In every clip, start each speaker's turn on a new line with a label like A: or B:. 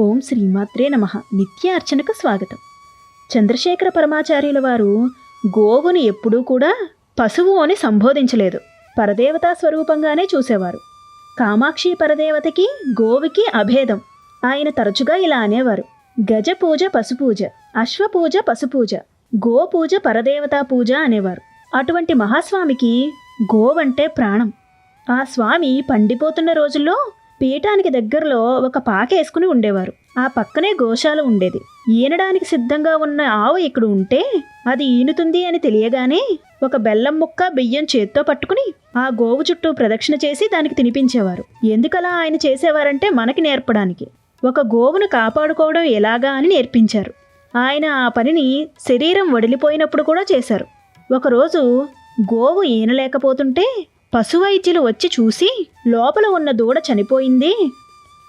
A: ఓం శ్రీమాత్రే నమ. నిత్య అర్చనకు స్వాగతం. చంద్రశేఖర పరమాచార్యుల వారు గోవును ఎప్పుడూ కూడా పశువు అని సంబోధించలేదు. పరదేవతా స్వరూపంగానే చూసేవారు. కామాక్షి పరదేవతకి గోవుకి అభేదం. ఆయన తరచుగా ఇలా అనేవారు. గజ పూజ పశుపూజ అశ్వపూజ పశుపూజ గోపూజ పరదేవతా పూజ అనేవారు. అటువంటి మహాస్వామికి గోవంటే ప్రాణం. ఆ స్వామి పండిపోతున్న రోజుల్లో పీఠానికి దగ్గరలో ఒక పాక వేసుకుని ఉండేవారు. ఆ పక్కనే గోశాల ఉండేది. ఈనడానికి సిద్ధంగా ఉన్న ఆవు ఇక్కడ ఉంటే అది ఈనుతుంది అని తెలియగానే ఒక బెల్లం ముక్క బియ్యం చేత్తో పట్టుకుని ఆ గోవు చుట్టూ ప్రదక్షిణ చేసి దానికి తినిపించేవారు. ఎందుకలా ఆయన చేసేవారంటే మనకి నేర్పడానికి. ఒక గోవును కాపాడుకోవడం ఎలాగా అని నేర్పించారు. ఆయన ఆ పనిని శరీరం వడిలిపోయినప్పుడు కూడా చేశారు. ఒకరోజు గోవు ఈనలేకపోతుంటే పశువైద్యులు వచ్చి చూసి లోపల ఉన్న దూడ చనిపోయింది.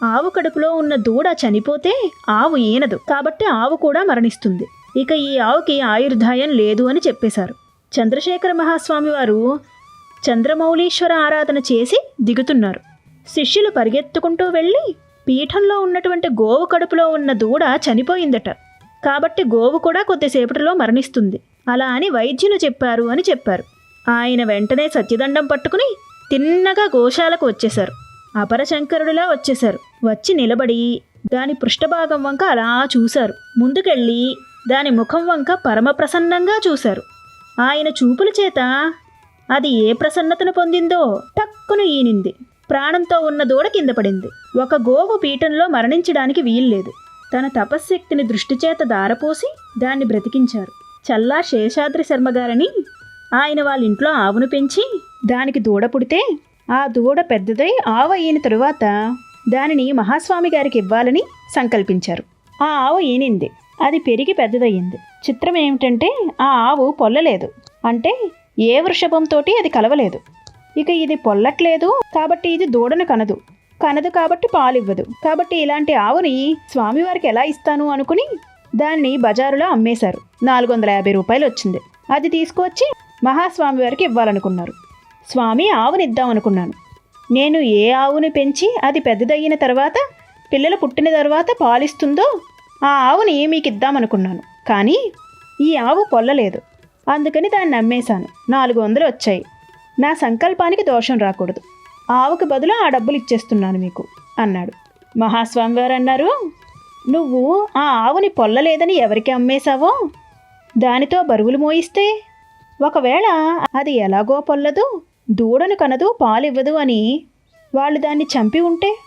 A: ఆవు కడుపులో ఉన్న దూడ చనిపోతే ఆవు ఈనదు. కాబట్టి ఆవు కూడా మరణిస్తుంది. ఇక ఈ ఆవుకి ఆయుర్దాయం లేదు అని చెప్పేశారు. చంద్రశేఖర మహాస్వామి వారు చంద్రమౌళీశ్వర ఆరాధన చేసి దిగుతున్నారు. శిష్యులు పరిగెత్తుకుంటూ వెళ్ళి పీఠంలో ఉన్నటువంటి గోవు కడుపులో ఉన్న దూడ చనిపోయిందట. కాబట్టి గోవు కూడా కొద్దిసేపటిలో మరణిస్తుంది. అలా అని వైద్యులు చెప్పారు అని చెప్పారు. ఆయన వెంటనే సత్యదండం పట్టుకుని తిన్నగా గోశాలకు వచ్చేశారు. అపరశంకరుడిలా వచ్చేశారు. వచ్చి నిలబడి దాని పృష్ఠభాగం వంక అలా చూశారు. ముందుకెళ్ళి దాని ముఖం వంక పరమ ప్రసన్నంగా చూశారు. ఆయన చూపుల చేత అది ఏ ప్రసన్నతను పొందిందో టక్కును ఈనింది. ప్రాణంతో ఉన్న దూడ కింద పడింది. ఒక గోవు పీఠంలో మరణించడానికి వీల్లేదు. తన తపశ్శక్తిని దృష్టి చేత దారపోసి దాన్ని బ్రతికించారు. చల్లా శేషాద్రి శర్మగారని ఆయన వాళ్ళ ఇంట్లో ఆవును పెంచి దానికి దూడ పుడితే ఆ దూడ పెద్దదై ఆవు అయిన తరువాత దానిని మహాస్వామి గారికి ఇవ్వాలని సంకల్పించారు. ఆ ఆవు ఈనింది. అది పెరిగి పెద్దదయ్యింది. చిత్రం ఏమిటంటే ఆ ఆవు పొల్లలేదు. అంటే ఏ వృషభంతోటి అది కలవలేదు. ఇక ఇది పొల్లట్లేదు కాబట్టి ఇది దూడను కనదు. కనదు కాబట్టి పాలివ్వదు. కాబట్టి ఇలాంటి ఆవుని స్వామివారికి ఎలా ఇస్తాను అనుకుని దాన్ని బజారులో అమ్మేశారు. నాలుగు వందల యాభై రూపాయలు వచ్చింది అది తీసుకువచ్చి మహాస్వామి వారికి ఇవ్వాలనుకున్నారు. స్వామి ఆవునిద్దామనుకున్నాను నేను ఏ ఆవుని పెంచి అది పెద్దదయ్యిన తర్వాత పిల్లలు పుట్టిన తర్వాత పాలిస్తుందో ఆ ఆవుని మీకు ఇద్దామనుకున్నాను కానీ ఈ ఆవు పొల్లలేదు. అందుకని దాన్ని అమ్మేశాను నాలుగు వందలు వచ్చాయి. నా సంకల్పానికి దోషం రాకూడదు. ఆవుకు బదులు ఆ డబ్బులు ఇచ్చేస్తున్నాను మీకు అన్నాడు. మహాస్వామి వారు అన్నారు నువ్వు ఆ ఆవుని పొల్లలేదని ఎవరికి అమ్మేశావో? దానితో బరువులు మోయిస్తే ఒకవేళ అది ఎలాగో పొల్లదు దూడను కనదు పాలివ్వదు అని వాళ్ళు దాన్ని చంపి ఉంటే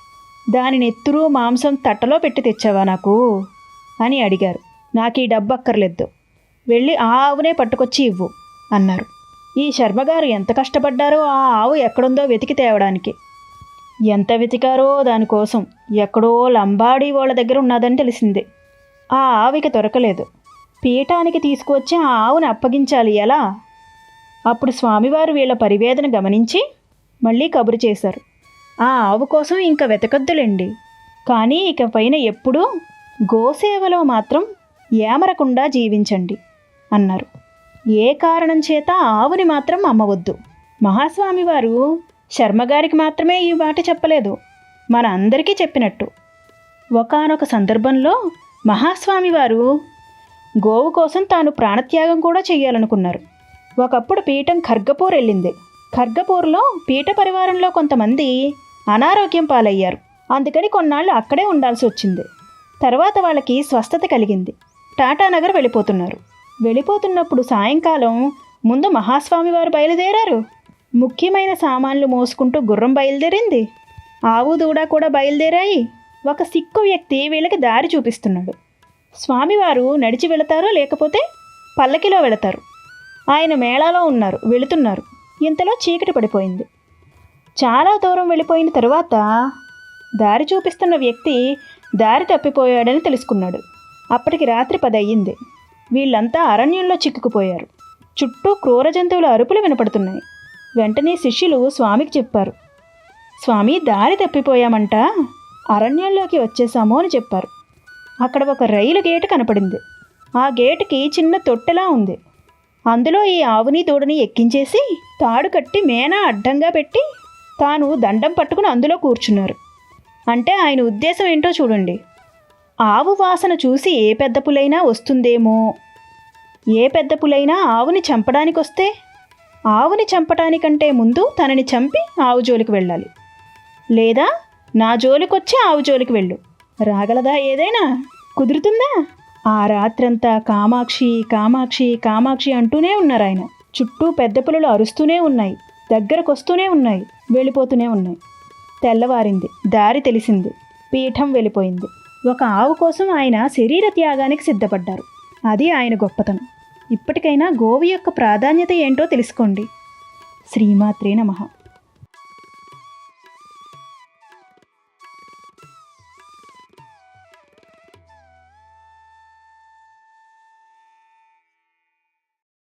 A: దాని నెత్తురు మాంసం తట్టలో పెట్టి తెచ్చావా నాకు? అని అడిగారు. నాకు ఈ డబ్బు అక్కర్లేదు వెళ్ళి ఆ ఆవునే పట్టుకొచ్చి ఇవ్వు అన్నారు. ఈ శర్మగారు ఎంత కష్టపడ్డారో ఆ ఆవు ఎక్కడుందో వెతికి తేవడానికి. ఎంత వెతికారో దానికోసం ఎక్కడో లంబాడీ వాళ్ళ దగ్గర ఉన్నదని తెలిసింది. ఆ ఆవికి దొరకలేదు. పీఠానికి తీసుకువచ్చి ఆ ఆవుని అప్పగించాలి ఎలా? అప్పుడు స్వామివారు వీళ్ళ పరివేదన గమనించి మళ్ళీ కబురు చేశారు. ఆ ఆవు కోసం ఇంకా వెతకద్దులేండి. కానీ ఇక పైన ఎప్పుడూ గోసేవలో మాత్రం ఏమరకుండా జీవించండి అన్నారు. ఏ కారణం చేత ఆవుని మాత్రం అమ్మవద్దు. మహాస్వామి వారు శర్మగారికి మాత్రమే ఈ మాట చెప్పలేదు. మన అందరికీ చెప్పినట్టు. ఒకానొక సందర్భంలో మహాస్వామి వారు గోవు కోసం తాను ప్రాణత్యాగం కూడా చెయ్యాలనుకున్నారు ఒకప్పుడు పీఠం ఖర్గపూర్ వెళ్ళింది ఖర్గపూర్లో పీఠ పరివారంలో కొంతమంది అనారోగ్యం పాలయ్యారు. అందుకని కొన్నాళ్ళు అక్కడే ఉండాల్సి వచ్చింది. తర్వాత వాళ్ళకి స్వస్థత కలిగింది. టాటానగర్ వెళ్ళిపోతున్నారు. వెళ్ళిపోతున్నప్పుడు సాయంకాలం ముందు మహాస్వామి వారు బయలుదేరారు. ముఖ్యమైన సామాన్లు మోసుకుంటూ గుర్రం బయలుదేరింది. ఆవు దూడ కూడా బయలుదేరాయి. ఒక సిక్కు వ్యక్తి వీళ్ళకి దారి చూపిస్తున్నాడు. స్వామివారు నడిచి వెళతారో లేకపోతే పల్లకిలో వెళతారు. ఆయన మేళాలో ఉన్నారు వెళుతున్నారు. ఇంతలో చీకటి పడిపోయింది. చాలా దూరం వెళ్ళిపోయిన తరువాత దారి చూపిస్తున్న వ్యక్తి దారి తప్పిపోయాడని తెలుసుకున్నాడు. అప్పటికి రాత్రి పది అయ్యింది వీళ్ళంతా అరణ్యంలో చిక్కుకుపోయారు. చుట్టూ క్రూర జంతువుల అరుపులు వినపడుతున్నాయి. వెంటనే శిష్యులు స్వామికి చెప్పారు. స్వామి దారి తప్పిపోయామంట. అరణ్యంలోకి వచ్చేసాము అని చెప్పారు. అక్కడ ఒక రైలు గేటు కనపడింది. ఆ గేటుకి చిన్న తొట్టెలా ఉంది. అందులో ఈ ఆవుని దూడని ఎక్కించేసి తాడు కట్టి మేనా అడ్డంగా పెట్టి తాను దండం పట్టుకుని అందులో కూర్చున్నారు. అంటే ఆయన ఉద్దేశం ఏంటో చూడండి. ఆవు వాసన చూసి ఏ పెద్ద పులైనా వస్తుందేమో. ఏ పెద్ద పులైనా ఆవుని చంపడానికి వస్తే ఆవుని చంపటానికంటే ముందు తనని చంపి ఆవు జోలికి వెళ్ళాలి. లేదా నా జోలికొచ్చి ఆవు జోలికి వెళ్ళు. రాగలదా ఏదైనా? కుదురుతుందా? ఆ రాత్రంతా కామాక్షి కామాక్షి కామాక్షి అంటూనే ఉన్నారు ఆయన. చుట్టూ పెద్ద పిల్లలు అరుస్తూనే ఉన్నాయి. దగ్గరకొస్తూనే ఉన్నాయి. వెళ్ళిపోతూనే ఉన్నాయి. తెల్లవారింది. దారి తెలిసింది. పీఠం వెళ్ళిపోయింది. ఒక ఆవు కోసం ఆయన శరీర త్యాగానికి సిద్ధపడ్డారు. అది ఆయన గొప్పతనం. ఇప్పటికైనా గోవు యొక్క ప్రాధాన్యత ఏంటో తెలుసుకోండి. శ్రీమాత్రే నమః.